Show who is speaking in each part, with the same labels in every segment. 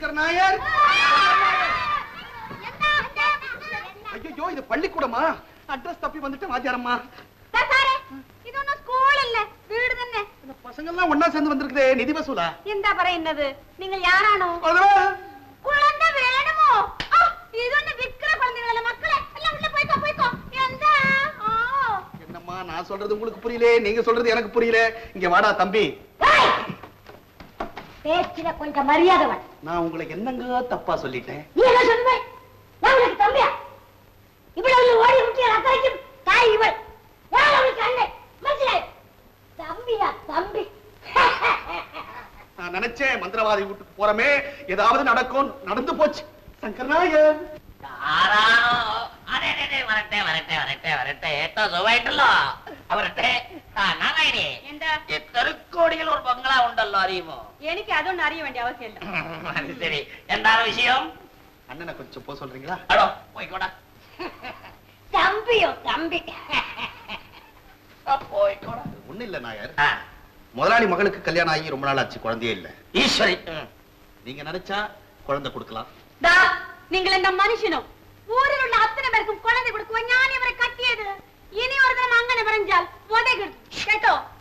Speaker 1: சங்கர் நாயர். ஐயோ இது பள்ளிக்கூடமா? அட்ரஸ் தப்பி வந்துட்டு வாத்தியாரம்மா.
Speaker 2: இது ஒண்ணும் ஸ்கூல் இல்ல வீடு தானே.
Speaker 1: பசங்க எல்லாம் ஒண்ணா சேர்ந்து வந்திருக்குதே நிதி வசூலா?
Speaker 2: இந்த பரம் என்னது? நீங்கள் யாரானோ? குழந்தை வேணுமோ? இது ஒண்ணு விக்கிற குழந்தைகள மக்களே? எல்லாம் உள்ள போய்க்கோ போய்க்கோ. எந்த? ஆ.
Speaker 1: என்னம்மா நான் சொல்றது உங்களுக்கு புரியல நீங்க சொல்றது எனக்கு புரியல. இங்க வாடா தம்பி!
Speaker 2: பேச்சில கொஞ்சம் மரியாதை
Speaker 1: நான் உங்களுக்கு என்னங்க தப்பா சொல்லிட்டேன்?
Speaker 2: நீ என்ன சொல்லுவே? நான் உங்களுக்கு தம்பியா? இவ்வளவு ஓடி முக்கிய அத்தைக்கும் தாய் இவள். நான் அவளுக்கு அண்ணன் தம்பியா தம்பி?
Speaker 1: நான் நினைச்சேன் மந்திரவாதி வீட்டுக்கு போறமே ஏதாவது நடக்கும். நடந்து போச்சு.
Speaker 3: சங்கர்நாயன் வரட்டே வரட்டே வரட்டே வரட்டே. ஏதோ சுவைட்டலோ அவர்கிட்ட
Speaker 2: நாராயணி.
Speaker 3: எத்தரு புதுக்கோடியில் ஒரு பங்களா உண்டல்ல அறியுமோ?
Speaker 2: எனக்கு அதுவும் அறிய வேண்டிய அவசியம்
Speaker 3: இல்லை. சரி. ரெண்டாவது விஷயம்?
Speaker 1: அண்ணனை கொஞ்சம் போ சொல்றீங்களா?
Speaker 3: அடோ போய் கூட.
Speaker 2: தம்பியோ தம்பி.
Speaker 3: போய் கூட.
Speaker 1: ஒண்ணு இல்ல நாயர். முதலாளி மகளுக்கு கல்யாணம் ஆகி ரொம்ப நாள் ஆச்சு குழந்தையே இல்ல.
Speaker 3: ஈஸ்வரி.
Speaker 1: நீங்க நினைச்சா குழந்தை கொடுக்கலாம்.
Speaker 2: நீங்கள் இந்த மனுஷனும் ஊரில் உள்ள அத்தனை பேருக்கும் குழந்தை கொடுக்குவோம் ஞானி
Speaker 1: அவரை கட்டியது. இனி ஒரு
Speaker 3: தினம் அங்கனை வரைஞ்சால் உதைகள் கேட்டோ?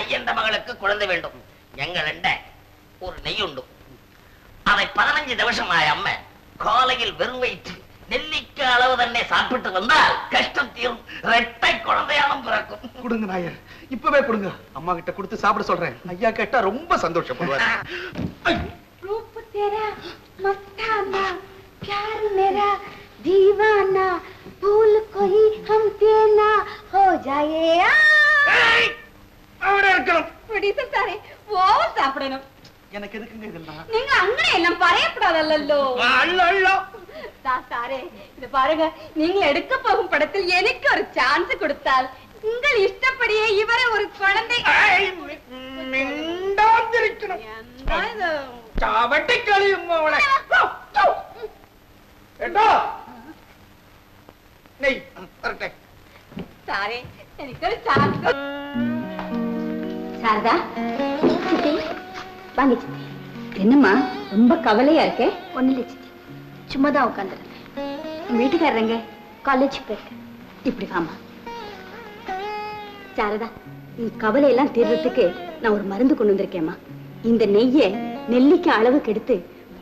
Speaker 3: ஐயந்த மகளுக்கு குழந்தை வேண்டும். எங்களண்ட ஒரு நெய் உண்டு. அதை பதினஞ்சு நிமிஷமாய் அம்ம காலையில் வெறும் வயிற்று நெல்லிக்க அளவு தன்னை சாப்பிட்டு வந்தால் கஷ்டம் தீரும். ரெட்டை குழந்தையாலும் பிறக்கும்.
Speaker 1: கொடுங்க நாயர் இப்பவே கொடுங்க. அம்மா கிட்ட கொடுத்து சாப்பிட சொல்றேன். ஐயா கேட்டா ரொம்ப சந்தோஷப்படுவார்.
Speaker 2: தீவானா பூல் மஸ்தானா प्यार मेरा दीवाना भूल कोई
Speaker 1: அவட இருக்கணும்.
Speaker 2: பிடித்த சாரே ஓவர் சாப்பிடணும்.
Speaker 1: எனக்கு எதுக்குங்க இதெல்லாம்?
Speaker 2: நீங்க
Speaker 1: அங்கனே எல்லாம்
Speaker 2: பறையப்படாதல்லோ அல்ல அல்ல. சாரே இது பாருங்க நீங்க எடுக்க போகும் படத்தில் எனக்கு ஒரு சான்ஸ் கொடுத்தால் உங்கள் இஷ்டப்படியே இவரை
Speaker 1: ஒரு குழந்தை மிண்டாந்திருக்கணும். கழியும் அவனை ஏட்டோ நெய்
Speaker 2: சாரே എനിക്കൊരു ചാക്ക് சாரதா சித்தி வாங்க சித்தி என்னம்மா ரொம்ப கவலையா இருக்கே? ஒண்ணு இல்ல சித்தி சும்மா தான் வீட்டுக்காரங்க காலேஜ் போயிருக்கேன். இப்படி வாமா சாரதா உன் கவலை எல்லாம் தீர்றதுக்கு நான் ஒரு மருந்து கொண்டு வந்திருக்கேம்மா. இந்த நெய்ய நெல்லிக்காய் அளவுக்கு எடுத்து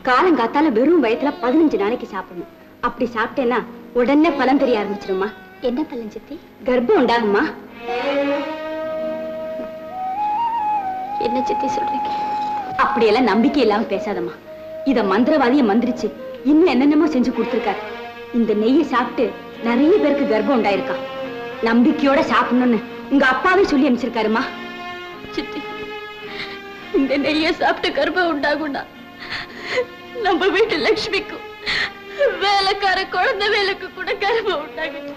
Speaker 2: காலங்காத்தால வெறும் வயத்துல பதினஞ்சு நாளைக்கு சாப்பிடணும். அப்படி சாப்பிட்டேன்னா உடனே பலன் தெரிய ஆரம்பிச்சிருமா என்ன பலன் சித்தி? கர்ப்பம் உண்டாகுமா என்ன சித்தி சொல்றீங்க? அப்படியெல்லாம் நம்பிக்கை இல்லாம பேசாதம்மா. இத மந்திரவாதிய மந்திரிச்சு இன்னும் என்னென்னமோ செஞ்சு கொடுத்திருக்காரு. இந்த நெய்யை சாப்பிட்டு நிறைய பேருக்கு கர்ப்பம் உண்டாயிருக்கா நம்பிக்கையோட சாப்பிடணும்னு உங்க அப்பாவே சொல்லி அனுப்பிச்சிருக்காருமா.
Speaker 4: சித்தி இந்த நெய்ய சாப்பிட்டு கர்ப்பம் உண்டாகும்னா நம்ம வீட்டு லட்சுமிக்கும் வேலைக்கார குழந்தை வேலைக்கு கூட கர்ப்பம் உண்டாகும்.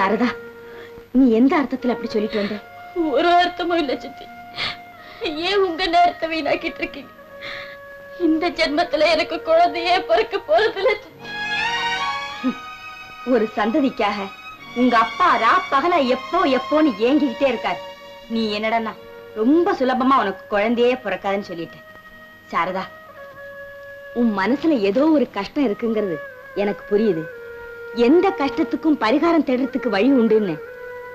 Speaker 2: சாரதா நீ எந்த அர்த்தத்துல அப்படி சொல்லிட்டு வந்த?
Speaker 4: ஒரு அர்த்தமும் இல்ல சித்தி. ஏன் உங்க நேரத்தை வீணாக்கிட்டு இருக்கீங்க? இந்த ஜென்மத்துல எனக்கு குழந்தையே பிறக்க போறதில்ல சித்தி.
Speaker 2: ஒரு சந்ததிக்காக உங்க அப்பா ரா பகலா எப்போ எப்போன்னு ஏங்கிக்கிட்டே இருக்காரு. நீ என்னடனா ரொம்ப சுலபமா உனக்கு குழந்தையே பிறக்காதுன்னு சொல்லிட்டேன் சாரதா உன் மனசுல ஏதோ ஒரு கஷ்டம் இருக்குங்கிறது எனக்கு புரியுது. எந்த கஷ்டத்துக்கும் பரிகாரம் தேடுறதுக்கு வழி உண்டுன்னு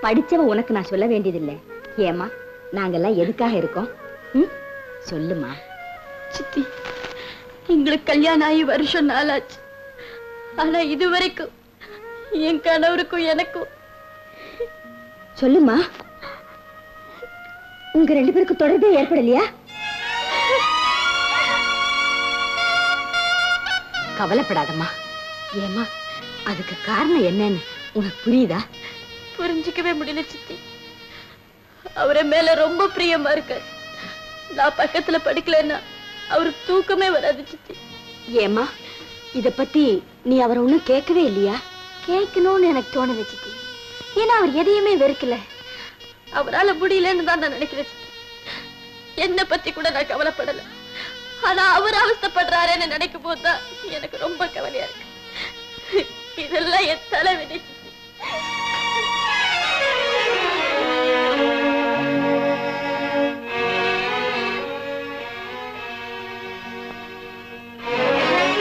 Speaker 2: படிச்சவ உனக்கு நான் சொல்ல வேண்டியதில்லை. ஏமா நாங்கெல்லாம் எதுக்காக இருக்கோம்? ம்? சொல்லுமா.
Speaker 4: சித்தி எங்களுக்கு கல்யாணம் ஆகி வருஷம் நாளாச்சு. ஆனா இது வரைக்கும் என் கணவருக்கும் எனக்கும்
Speaker 2: சொல்லுமா. உங்க ரெண்டு பேருக்கு தொடர்பே ஏற்படலையா? கவலைப்படாதம்மா. ஏம்மா அதுக்கு காரணம் என்னன்னு உனக்கு புரியுதா?
Speaker 4: புரிஞ்சுக்கவே முடியல சித்தி. அவரை மேல ரொம்ப பிரியமா இருக்காரு நான் பக்கத்துல படிக்கலைன்னா அவருக்கு தூக்கமே வராது சித்தி.
Speaker 2: ஏம்மா இத பத்தி நீ அவரை ஒண்ணும் கேட்கவே இல்லையா? கேட்கணும்னு எனக்கு தோணுது சித்தி. ஏன்னா அவர் எதையுமே வெறுக்கல.
Speaker 4: அவரால முடியலன்னு தான் நான் நினைக்கிறேன் சித்தி. என்னை பத்தி கூட நான் கவலைப்படல. ஆனா அவர் அவஸ்தைப்படுறாருன்னு நினைக்கும் போதுதான் எனக்கு ரொம்ப கவலையா இருக்கு. இதெல்லாம் என் தலைவிதி சித்தி.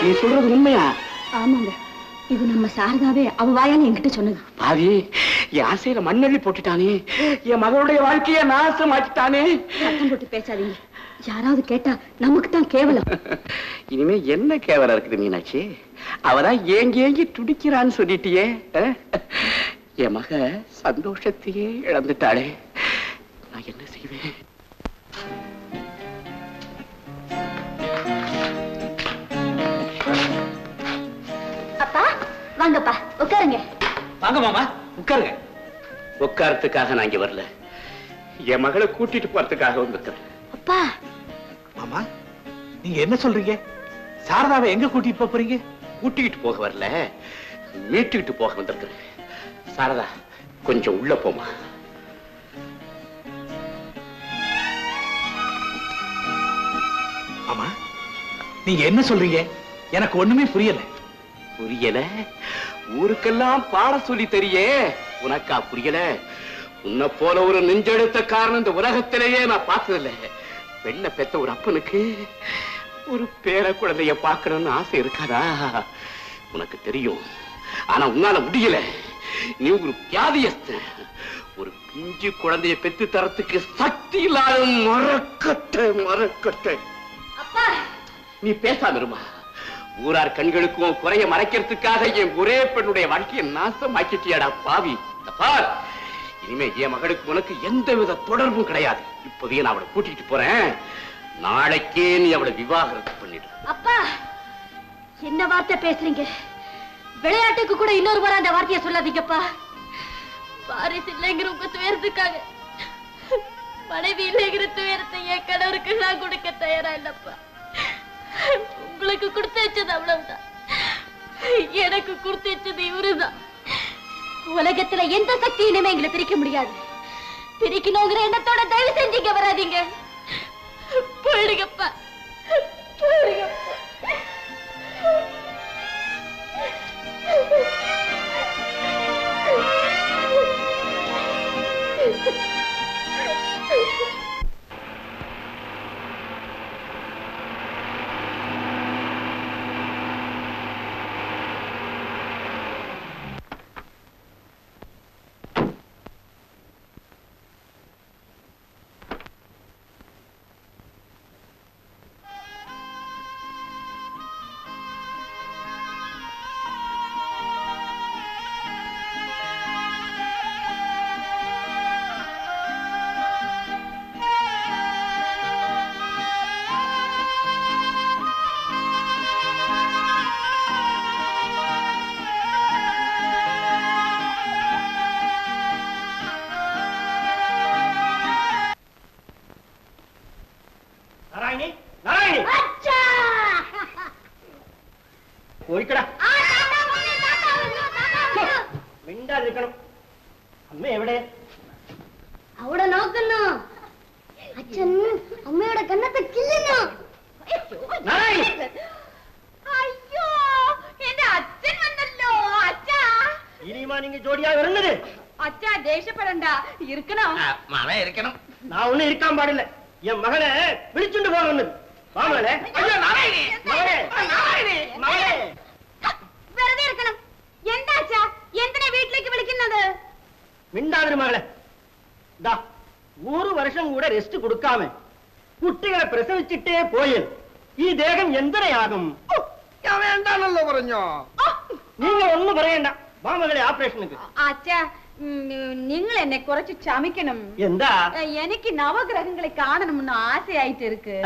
Speaker 5: நீ சொல்றது உண்மையா?
Speaker 2: ஆமாங்க. இது நம்ம சாரதாவே அவ வாயால என்கிட்ட சொன்னது.
Speaker 5: பாவி என் ஆசையில மண்ணள்ளி போட்டுட்டானே. என் மகளுடைய வாழ்க்கைய நாசமாக்கிட்டானே.
Speaker 2: சத்தம் போட்டு பேசாதீங்க. யாராவது கேட்டா நமக்கு தான் கேவலம்.
Speaker 5: இனிமே என்ன கேவலம் இருக்குது மீனாட்சி? அவதான் ஏங்கி ஏங்கி துடிக்கிறான்னு சொல்லிட்டியே? என் மக சந்தோஷத்தையே இழந்துட்டாளே. நான் என்ன செய்வேன்?
Speaker 2: அப்பா வாங்கப்பா உட்காருங்க.
Speaker 5: வாங்க மாமா உட்காருங்க. உட்காரத்துக்காக நான் இங்க வரல. என் மகளை கூட்டிட்டு போறதுக்காக வந்திருக்கிறேன்
Speaker 2: அப்பா.
Speaker 6: மாமா நீங்க என்ன சொல்றீங்க? சாரதாவை எங்க கூட்டிட்டு போப் போறீங்க?
Speaker 5: கூட்டிக்கிட்டு போக வரல. மீட்டுக்கிட்டு போக வந்திருக்கிறேன். சாரதா கொஞ்சம் உள்ள போமா
Speaker 6: மாமா நீங்க என்ன சொல்றீங்க? எனக்கு ஒண்ணுமே புரியல.
Speaker 5: புரியல? ஊருக்கெல்லாம் பாட சொல்லி தெரியே. உனக்கா புரியல? உன்னை போல ஒரு நெஞ்செடுத்த காரணம் இந்த உலகத்திலேயே நான் பார்த்ததில்ல. பெண்ணை பெத்த ஒரு அப்பனுக்கு ஒரு பேர குழந்தைய பார்க்கணும்னு ஆசை இருக்காதா? உனக்கு தெரியும். ஆனா உன்னால முடியல. நீ ஒரு வியாதியஸ்த. ஒரு பிஞ்சு குழந்தைய பெத்து தரத்துக்கு சக்தி இல்லாத மரக்கட்டை
Speaker 2: அப்பா!
Speaker 5: நீ பேசாம இருமா. ஊரார் கண்களுக்கும் குறைய மறைக்கிறதுக்காக என் ஒரே பெண்ணுடைய வாழ்க்கையை நாசமாக்கிட்டியாடா பாவி. பார். இனிமே என் மகளுக்கு உனக்கு எந்த வித தொடர்பும் கிடையாது. இப்பவே நான் அவளை கூட்டிட்டு போறேன். நாளைக்கே நீ அவளை விவாகரத்து பண்ணிடு.
Speaker 2: அப்பா என்ன வார்த்தை பேசுறீங்க? விளையாட்டுக்கு கூட இன்னொரு முறை அந்த வார்த்தையை சொல்லாதீங்கப்பா.
Speaker 4: பாரிஸ் இல்லைங்கிற உங்க துயரத்துக்காக. மனைவி இல்லைங்கிற துயரத்தை என் கணவருக்கு நான் கொடுக்க தயாரா இல்லப்பா. உங்களுக்கு கொடுத்து வச்சது அவ்வளவுதான். எனக்கு கொடுத்து வச்சது இவருதான்.
Speaker 2: உலகத்துல எந்த சக்தியிலுமே எங்களை பிரிக்க முடியாது. பிரிக்கணுங்கிற எண்ணத்தோட தயவு செஞ்சீங்க வராதீங்க.
Speaker 4: போயிடுங்கப்பா. போயிடுங்கப்பா.
Speaker 3: குறைஞ்சா
Speaker 7: நீங்க ஒண்ணும் குறையண்டா
Speaker 2: மாமகளே
Speaker 8: ஆபரேஷனுக்கு அச்சா நீங்கள் என்னை
Speaker 7: குறைச்சு
Speaker 8: சமைக்கணும் எனக்கு நவகிரகங்களை காணணும்னு ஆசையாயிட்டு
Speaker 7: இருக்கு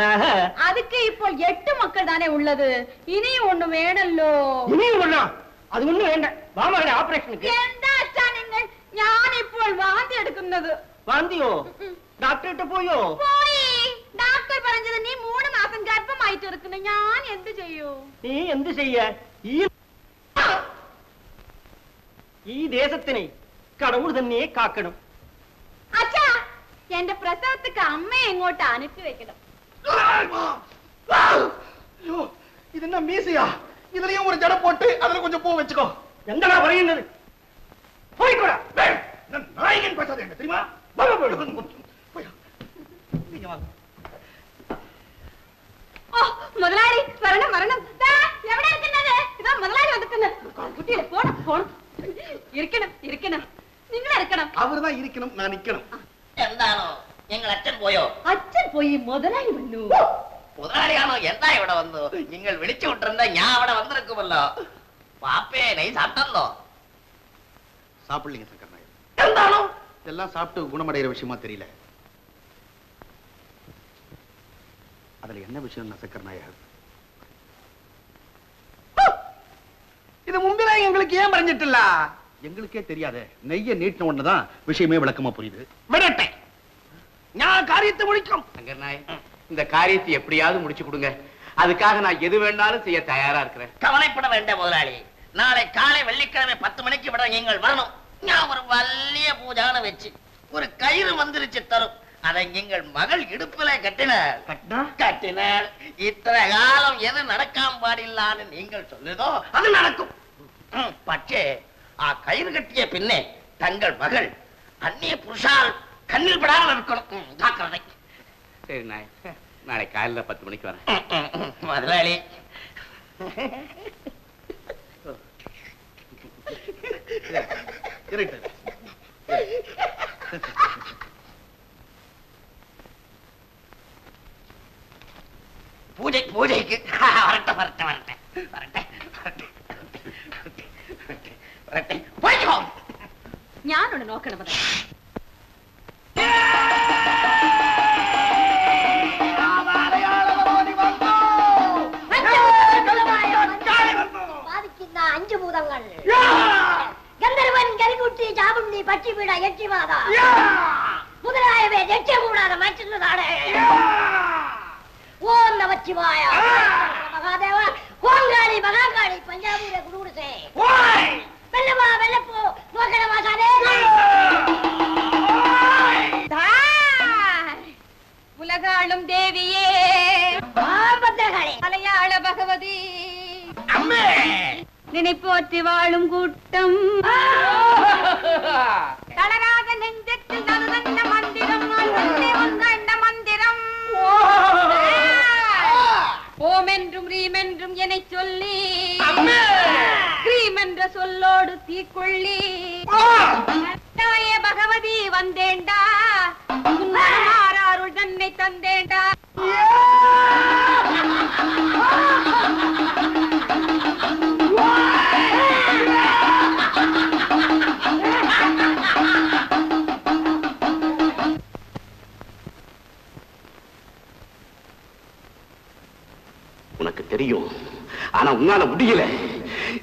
Speaker 8: அதுக்கு இப்போ எட்டு மக்கள் தானே உள்ளது இனி ஒண்ணு
Speaker 7: வேணல்லோ
Speaker 8: இனி ஒண்ணா அது ஒண்ணு வேண்டாம் மாமகளே ஆபரேஷனுக்கு
Speaker 7: எந்த அச்சா പോയോ?
Speaker 8: ഡോക്ടർ പറഞ്ഞത് നീ മൂന്ന് മാസം ഗർഭമായിട്ട് എടുക്കുന്നു ഞാൻ എന്ത് ചെയ്യൂ?
Speaker 7: നീ എന്ത് ചെയ്യാ? ഈ ദേശത്തിനെ കടവുൾ തന്നെ കാക്കണം.
Speaker 8: അച്ഛാ എന്റെ പ്രസവത്തേക്ക് അമ്മയെ എങ്ങോട്ട് അനച്ചു വെക്കണം?
Speaker 1: ஐயோ இது என்ன மீசையா இதுலயும் ஒரு ஜடை போட்டு அதுல கொஞ்சம் பூ வச்சுக்கோ
Speaker 7: எந்தடா பறையினது போய் கூட
Speaker 1: நாயகன் பேசாத என்ன தெரியுமா
Speaker 8: ഓ മുതലാളി വരണം വരണം. എവിടെ ഇരിക്കുന്നത് ഇതാ മുതലാളി വന്നിട്ടുണ്ട് കുട്ടിയെ പോണം പോണം. இருக்கணும் இருக்கணும். நீங்களும் இருக்கணும்.
Speaker 1: அவர்தான் இருக்கணும் நான் நிக்கணும்.
Speaker 3: എന്താണോ നിങ്ങൾ அச்சன் போயோ.
Speaker 8: அச்சன் போய் മുതലാളി വന്നു
Speaker 3: മുതലാളിയാണോ என்ன ഇവിടെ വന്നു നിങ്ങൾ വിളിച്ചു വിട്ടിരുന്ന ഞാൻ അവിടെ വന്നിരിക്കുമല്ലോ പാപ്പേ നീ സാപ്പിട്ടല്ലോ
Speaker 1: சாப்பிடலீங்க சங்கர் நாயர் இதெல்லாம் சாப்பிட்டு குணமடைகிற விஷயமா தெரியல. அதுல என்ன விஷயம் சங்கர் நாயர்
Speaker 7: இது முன்பே எங்களுக்கு ஏன் மறைஞ்சிட்டுல
Speaker 1: எங்களுக்கே தெரியாத நெய்ய நீட்டின உடனே தான் விஷயமே விளக்கமா புரியுது.
Speaker 7: விடட்டை. நான்
Speaker 5: காரியத்தை முடிக்கும். இந்த காரியத்தை எப்படியாவது முடிச்சு கொடுங்க. அதுக்காக நான் எது வேணாலும் செய்ய தயாரா இருக்கிறேன்.
Speaker 3: கவலைப்பட வேண்டாம் முதலாளி. நாளை காலை வெள்ளிக்கிழமை பத்து மணிக்கு விட நீங்கள் வரணும். நான் ஒரு வல்லிய பூஜான வச்சு ஒரு கயிறு வந்துருச்சு தரும். அதை நீங்கள் மகள் இடுப்புல
Speaker 7: கட்டினார்
Speaker 3: கட்டினார் இத்தனை காலம் எது நடக்காம பாடில்லான்னு நீங்கள் சொல்லுதோ அது நடக்கும். பட்சே. ஆ கயிறு கட்டிய பின்னே தங்கள் மகள் அந்நிய புருஷால் கண்ணில் படாமல் இருக்கணும். ஜாக்கிரதை.
Speaker 5: சரி நாய். நாளை காலையில் பத்து மணிக்கு வரேன்.
Speaker 3: முதலாளி. பூஜை பூஜைக்கு. வரட்டேன் வரட்டேன் வரட்டேன் வரட்டேன் வரட்டேன் പോയിക്കോ
Speaker 8: ഞാനോട് നോക്കണം
Speaker 9: ബാധിക്കുന്ന അഞ്ചു ഭൂതങ്ങൾ ഗന്ധർവൻ കരികുട്ടി ചാവുണ്ണി പച്ചിപീട യക്ഷിമാത മുതലായവയെ ലക്ഷ്യം കൂടാതെ മാറ്റുന്നതാണ് ഓം നമച്ചിവായ മഹാദേവ കോങ്കാളി മഹാകാളി പഞ്ചാബിയുടെ കുടുകുടുസേ வெள்ளவா வெள்ளப்போ. போகல
Speaker 8: வாசாதே உலகாளும் தேவியே. மலையாள பகவதி. நினைப்போற்றி வாழும் கூட்டம். தளராத நெஞ்சத்தில் நறுதந்த மந்திரம் உங்கண்ட மந்திரம். ஓமென்றும் ரீமென்றும் என சொல்லி. என்ற சொல்லோடு தீக்கொள்ளி. பகவதி வந்தேண்டா. மாறாருள் தன்னை தந்தேண்டா.
Speaker 5: உனக்கு தெரியும் ஆனா உன்னால முடியல.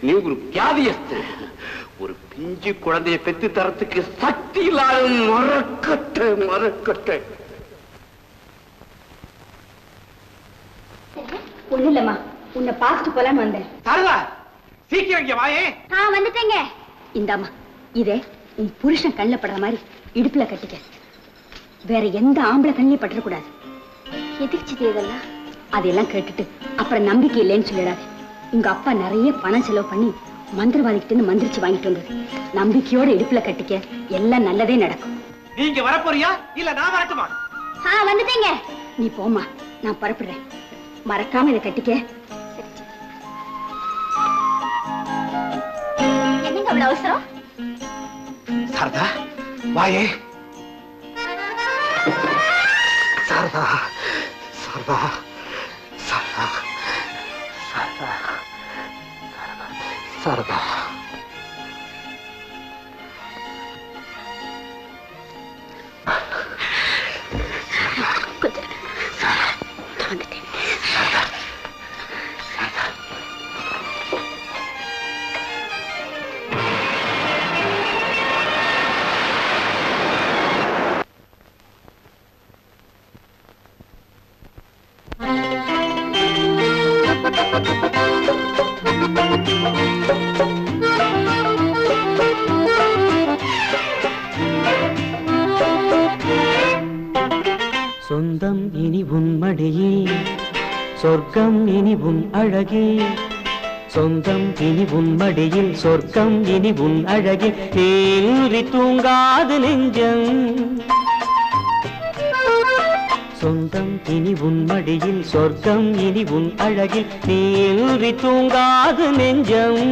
Speaker 5: நீ ஒரு வியாதியஸ்தன் ஒரு பிஞ்சு குழந்தைய பெத்து தரத்துக்கு சக்தி இல்லாத மறக்கட்ட மறக்கட்ட
Speaker 8: ஒண்ணு இல்லம்மா. உன்னை பார்த்துட்டு போலான்னு வந்தேன்.
Speaker 7: சாரதா சீக்கிரம் இங்க வாயே.
Speaker 9: ஆ வந்துட்டேங்க.
Speaker 8: இந்தாம்மா. இதே உன் புருஷன் கண்ணில் படுற மாதிரி இடுப்புல கட்டிக்க. வேற எந்த ஆம்பளை கண்ணிலையும் பற்றக்கூடாது
Speaker 9: எதிர்ச்சிது இதெல்லாம்?
Speaker 8: அதெல்லாம் கேட்டுட்டு அப்புறம் நம்பிக்கை இல்லைன்னு சொல்லிடாது. உங்க அப்பா நிறைய பணம் செலவு பண்ணி மந்திரவாதிகிட்ட இருந்து மந்திரிச்சு வாங்கிட்டு வந்தது. நம்பிக்கையோட இடுப்புல கட்டிக்க எல்லாம் நல்லதே நடக்கும்.
Speaker 7: நீங்க வரப்போறியா? இல்ல நான் வரட்டுமா?
Speaker 9: ஆ வந்துட்டேங்க.
Speaker 8: நீ போம்மா நான் புறப்படுறேன். மறக்காம இதை கட்டிக்க.
Speaker 9: என்னங்க அவ்வளவு அவசரம்?
Speaker 1: சாரதா வாயே. சாரதா சாரதா. சாரதா
Speaker 10: சொர்க்கம் இனி உன் அழகே. சொந்தம் இனி உன் மடியில் சொர்க்கம் இனி உன் அழகில் தேறி தூங்காது நெஞ்சம். சொந்தம் இனி உன் மடியில் சொர்க்கம் இனி உன் அழகில் நீன்றி தூங்காது நெஞ்சம்.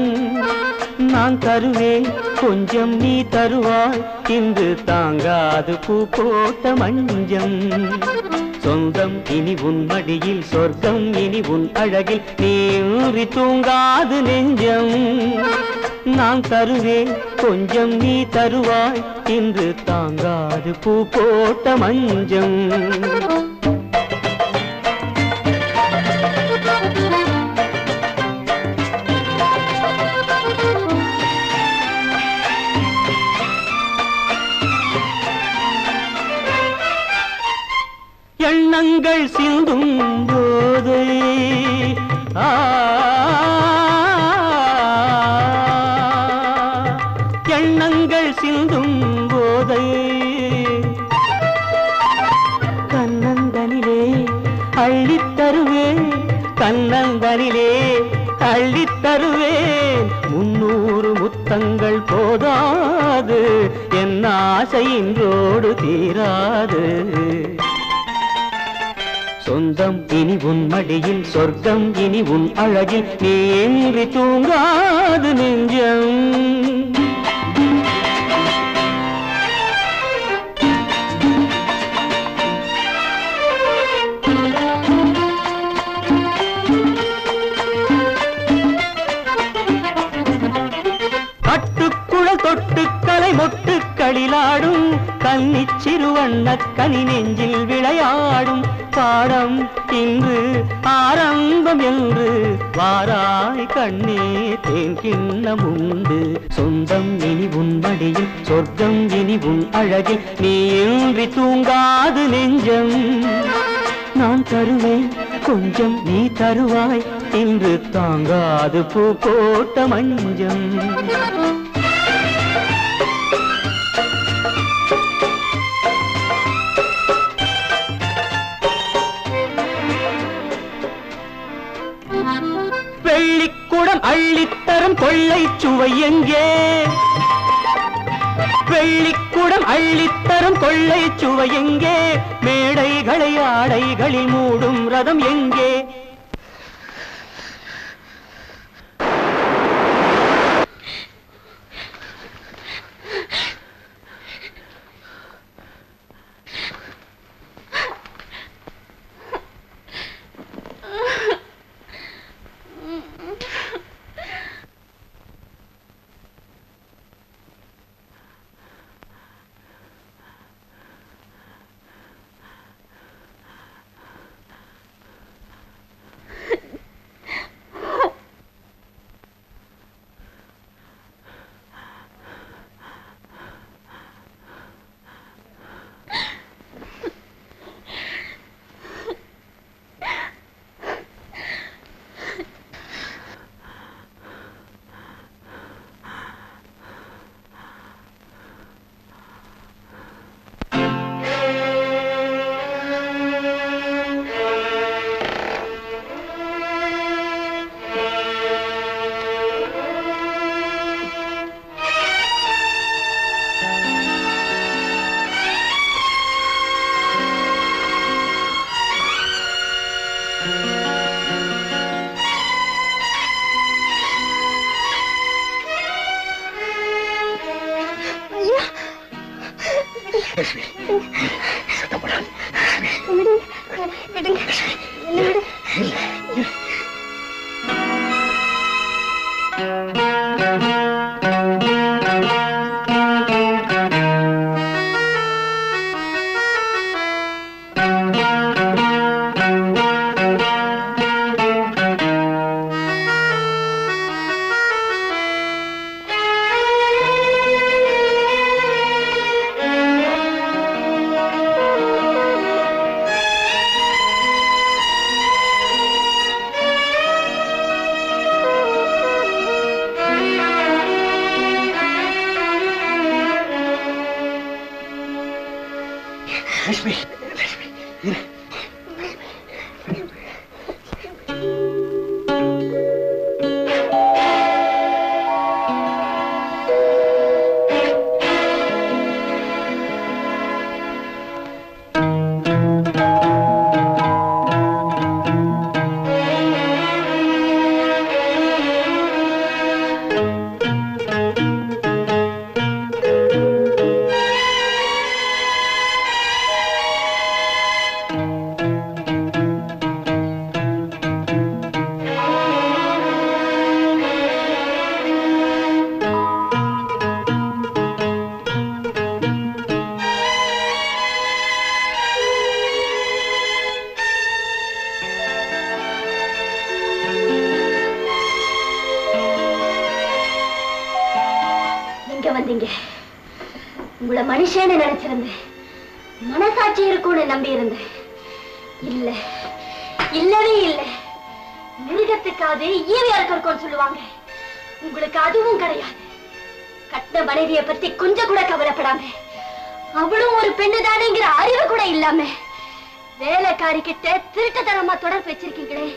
Speaker 10: நான் தருவேன் கொஞ்சம் நீ தருவாய். இன்று தாங்காது பூ போட்ட மஞ்சம். சொந்தம் இனி உன் மடியில் சொர்க்கம் இனி உன் அழகில் நீன்றி தூங்காது நெஞ்சம். நான் தருவேன் கொஞ்சம் நீ தருவாய் இன்று தாங்காது பூ போட்ட மஞ்சம். எண்ணங்கள் சிந்தும் போது. எண்ணங்கள் சிந்தும் போதை. கண்ணந்தனிலே அள்ளித்தருவேன் கண்ணந்தனிலே அள்ளித்தருவேன் முன்னூறு முத்தங்கள் போதாது என் ஆசை இன்றோடு தீராது. சொந்தம் இனி உன் மடியில் சொர்க்கம் இனி உன் அழகில் நீன்றி தூங்காது நெஞ்சம். கன்னிச் நெஞ்சில் விளையாடும் பாடம் இன்று ஆரம்பம் என்று வாராய் கண்ணே தேன் கிண்ணம் உண்டு. சொந்தம் இனி உன் மடியில் சொர்க்கம் இனி உன் அழகில். நீ இன்றி தூங்காது நெஞ்சம். நான் தருவேன் கொஞ்சம் நீ தருவாய். இன்று தாங்காது பூ போட்ட மஞ்சம். வெள்ளிக்குடம் அள்ளித்தரும் கொள்ளை சுவை எங்கே? வெள்ளிக்கூடம் அள்ளித்தரும் கொள்ளை சுவை எங்கே? மேடைகளை ஆடைகளில் மூடும் ரதம் எங்கே?
Speaker 9: லட்சுமி சத்தம் போடாது. உங்களை மனுஷன்னு நினைச்சிருந்தேன். மனசாட்சி இருக்கும்னு நம்பி இருந்தேன் இல்ல இல்லவே இல்லை. மிருகத்துக்காவது ஈவியாக இருக்கும்னு சொல்லுவாங்க. உங்களுக்கு அதுவும் கிடையாது. கட்டின மனைவிய பத்தி கொஞ்சம் கூட கவலைப்படாம அவளும் ஒரு பெண்ணு தானேங்கிற அறிவு கூட இல்லாம வேலைக்காரி கிட்ட திருட்டுத்தனமா தொடர்பு வச்சிருக்கீங்களே.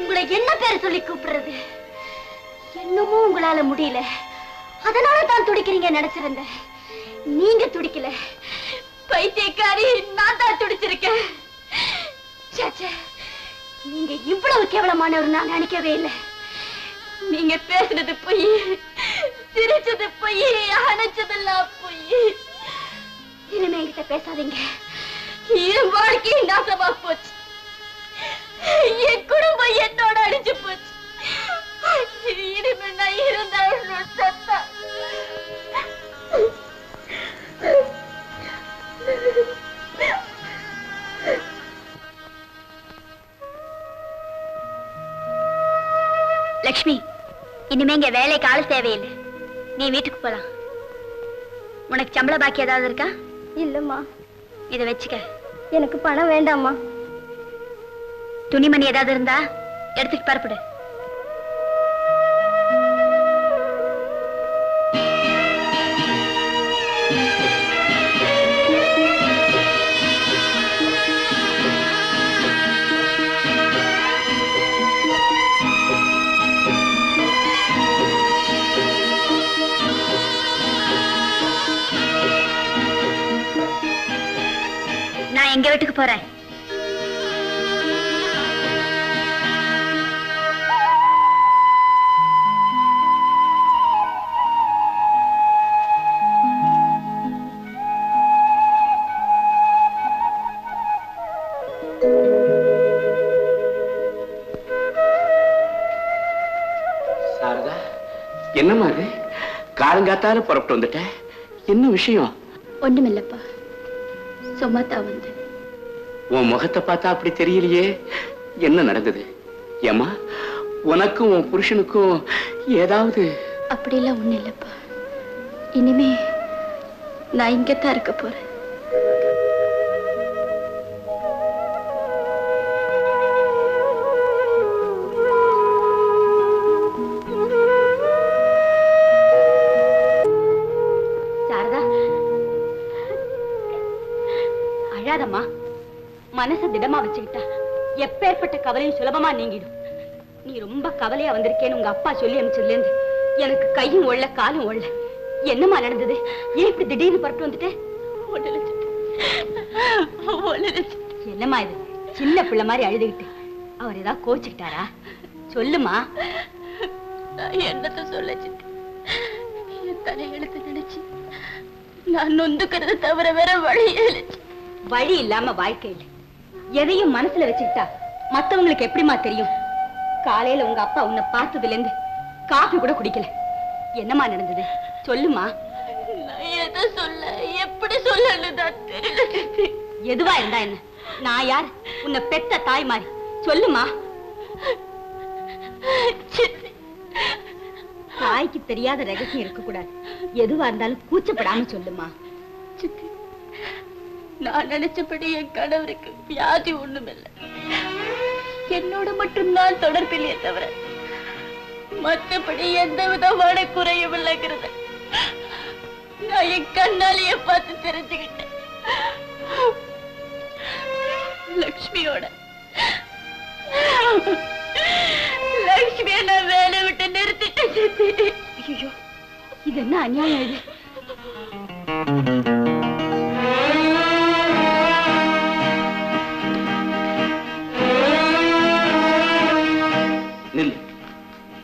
Speaker 9: உங்களை என்ன பேர் சொல்லி கூப்பிடுறது? என்னமோ உங்களால முடியல. அதனால தான் துடிக்கிறீங்க நினைச்சிருந்தேன். நீங்க துடிக்கல. பைத்தியக்காரி நான் தான் துடிச்சிருக்கேன். நீங்க இவ்வளவு கேவலமானவர் நான் நினைக்கவே இல்லை. நீங்க பேசுனது பொய் சிரிச்சது பொய் அணைச்சதெல்லாம் பொய். இனிமே என்கிட்ட பேசாதீங்க. என் வாழ்க்கை நாசமா போச்சு. என் குடும்பம் இனிமே இங்க வேலைக்கு ஆள் தேவையில்லை. நீ வீட்டுக்கு போலாம். உனக்கு சம்பள பாக்கி ஏதாவது இருக்கா? இல்லம்மா. இதை வச்சுக்க. எனக்கு பணம் வேண்டாம்மா. துணிமணி ஏதாவது இருந்தா எடுத்துட்டு பரப்பிடு. நான் எங்க வீட்டுக்கு போறேன்.
Speaker 5: சாரதா என்னம்மா அது காலங்காத்தால புறப்பட்டு வந்துட்ட. என்ன விஷயம்?
Speaker 9: ஒண்ணுமில்லப்பா. சும்மா தான் வந்து.
Speaker 5: உன் முகத்தை பார்த்தா அப்படி தெரியலையே. என்ன நடந்தது? ஏம்மா உனக்கும் உன் புருஷனுக்கும் ஏதாவது?
Speaker 9: அப்படிலாம் ஒண்ணும் இல்லப்பா. இனிமே நான் இங்கத்தான் இருக்க போறேன்.
Speaker 2: சாரதா. அழாதம்மா. மனச திடமா வச்சுக்கிட்டா எப்பேற்பட்ட கவலையும் சுலபமா நீங்கிடும். நீ ரொம்ப கவலையா வந்திருக்கேன்னு உங்க அப்பா சொல்லி அனுப்பிச்சதுல இருந்து எனக்கு கையும் ஒள்ள காலும் ஒள்ள என்னம்மா நடந்தது? ஏன் இப்படி திடீர்னு புறப்பட்டு வந்துட்ட? என்னம்மா இது? சின்ன பிள்ளை மாதிரி அழுதுகிட்டு. அவர் ஏதாவது கோச்சுக்கிட்டாரா? சொல்லுமா.
Speaker 4: என்னத்த சொல்ல நினைச்சு நான் நொந்துக்கிறத தவிர வேற வழி
Speaker 2: வழி இல்லாம வாழ்க்கை இல்லை. எதையும் மனசுல வச்சுக்கிட்டா மத்தவங்களுக்கு எப்படிம்மா தெரியும்? காலையில உங்க அப்பா உன்னை பார்த்ததுல இருந்து காஃபி கூட குடிக்கல. என்னம்மா நடந்தது? சொல்லுமா
Speaker 4: நான் எதை சொல்ல எப்படி சொல்லன்னு தான் தெரியல. சித்தி
Speaker 2: எதுவா இருந்தா என்ன? நான் யார்? உன்னை பெத்த தாய் மாதிரி. சொல்லுமா தாய்க்கு தெரியாத ரகசியம் இருக்க கூடாது எதுவா இருந்தாலும் கூச்சப்படாம சொல்லுமா
Speaker 4: நான் நினைச்சபடி என் கணவருக்கு வியாதி ஒண்ணுமில்லை. என்னோட மட்டும்தான் தொடர்பில்லையே தவிர மற்றபடி எந்த விதமான குறையும் இல்லைங்கிறத. நான் என் கண்ணாலேயே பார்த்து தெரிஞ்சுக்கிட்டேன். லக்ஷ்மியோட. லக்ஷ்மிய நான் வேலை விட்டு நிறுத்திட்டேன்.
Speaker 2: ஐயோ இது என்ன அநியாயம் இது?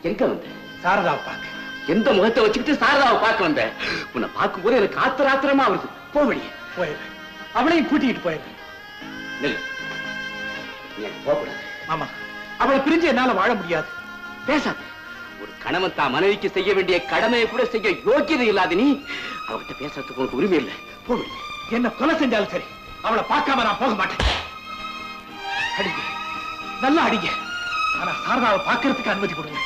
Speaker 5: எங்க வந்த?
Speaker 6: சாரதாவை பார்க்க.
Speaker 5: எந்த முகத்தை வச்சுக்கிட்டு சாரதாவை பார்க்க வந்த? உன்னை பார்க்கும் போது எனக்கு ஆத்திர ஆத்திரமா வருது. போ வெளியே.
Speaker 6: போயிடுறேன் அவளையும் கூட்டிகிட்டு போயிடுறேன்
Speaker 5: நில்லு. நீ போகக்கூடாது.
Speaker 6: ஆமா அவளை பிரிஞ்சு என்னால வாழ முடியாது.
Speaker 5: பேசாத. ஒரு கணவன் தான் மனைவிக்கு செய்ய வேண்டிய கடமையை கூட செய்ய யோக்கியதை இல்லாத நீ அவகிட்ட பேசுறதுக்கு உனக்கு உரிமை இல்லை. போ வெளியே.
Speaker 6: என்ன கொலை செஞ்சாலும் சரி அவளை பார்க்காம நான் போக மாட்டேன். அடிங்க. நல்லா அடிங்க. ஆனா சாரதாவை பார்க்கறதுக்கு அனுமதி கொடுங்க.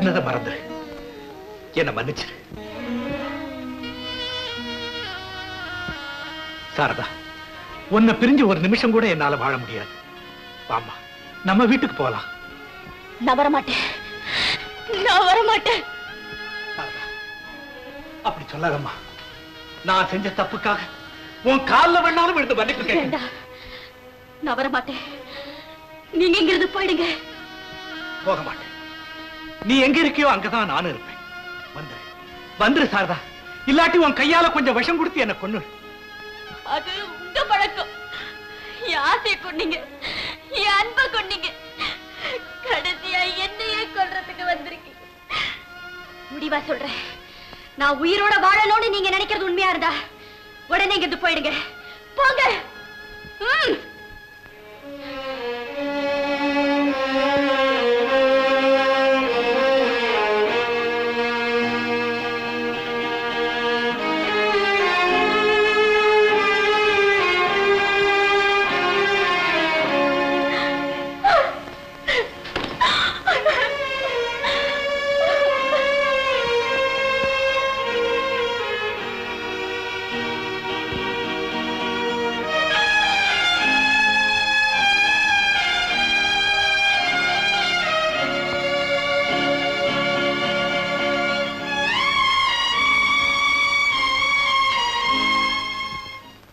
Speaker 6: நடந்ததை மறந்துரு. என்ன மன்னிச்சிரு. சாரதா உன்னை பிரிஞ்சு ஒரு நிமிஷம் கூட என்னால வாழ முடியாது. வாமா நம்ம வீட்டுக்கு போகலாம்
Speaker 4: நான் வரமாட்டேன். நான் வரமாட்டேன்.
Speaker 6: அப்படி சொல்லாதம்மா. நான் செஞ்ச தப்புக்காக உன் கால்ல வேணாலும் விழுந்து மன்னிப்பு
Speaker 4: வேண்டாம் நான் வரமாட்டேன். நீங்க இங்கிருந்து போயிடுங்க.
Speaker 6: போக மாட்டேன் நீ எங்க இருக்கியோ அங்கதான் நானும் இருப்பேன். வந்துரு. வந்துரு சாரதா. இல்லாட்டி உன் கையால கொஞ்சம் விஷம் கொடுத்து என்ன கொன்னு
Speaker 4: அது உங்க பழக்கம். என் கொண்டீங்க கொன்னீங்க. என் அன்ப கொன்னீங்க. கடைசியா என்னையே கொல்றதுக்கு வந்திருக்கீங்க.
Speaker 2: முடிவா சொல்றேன். நான் உயிரோட வாழணும்னு நீங்க நினைக்கிறது உண்மையா இருந்தா உடனே இங்கிருந்து போயிடுங்க. போங்க.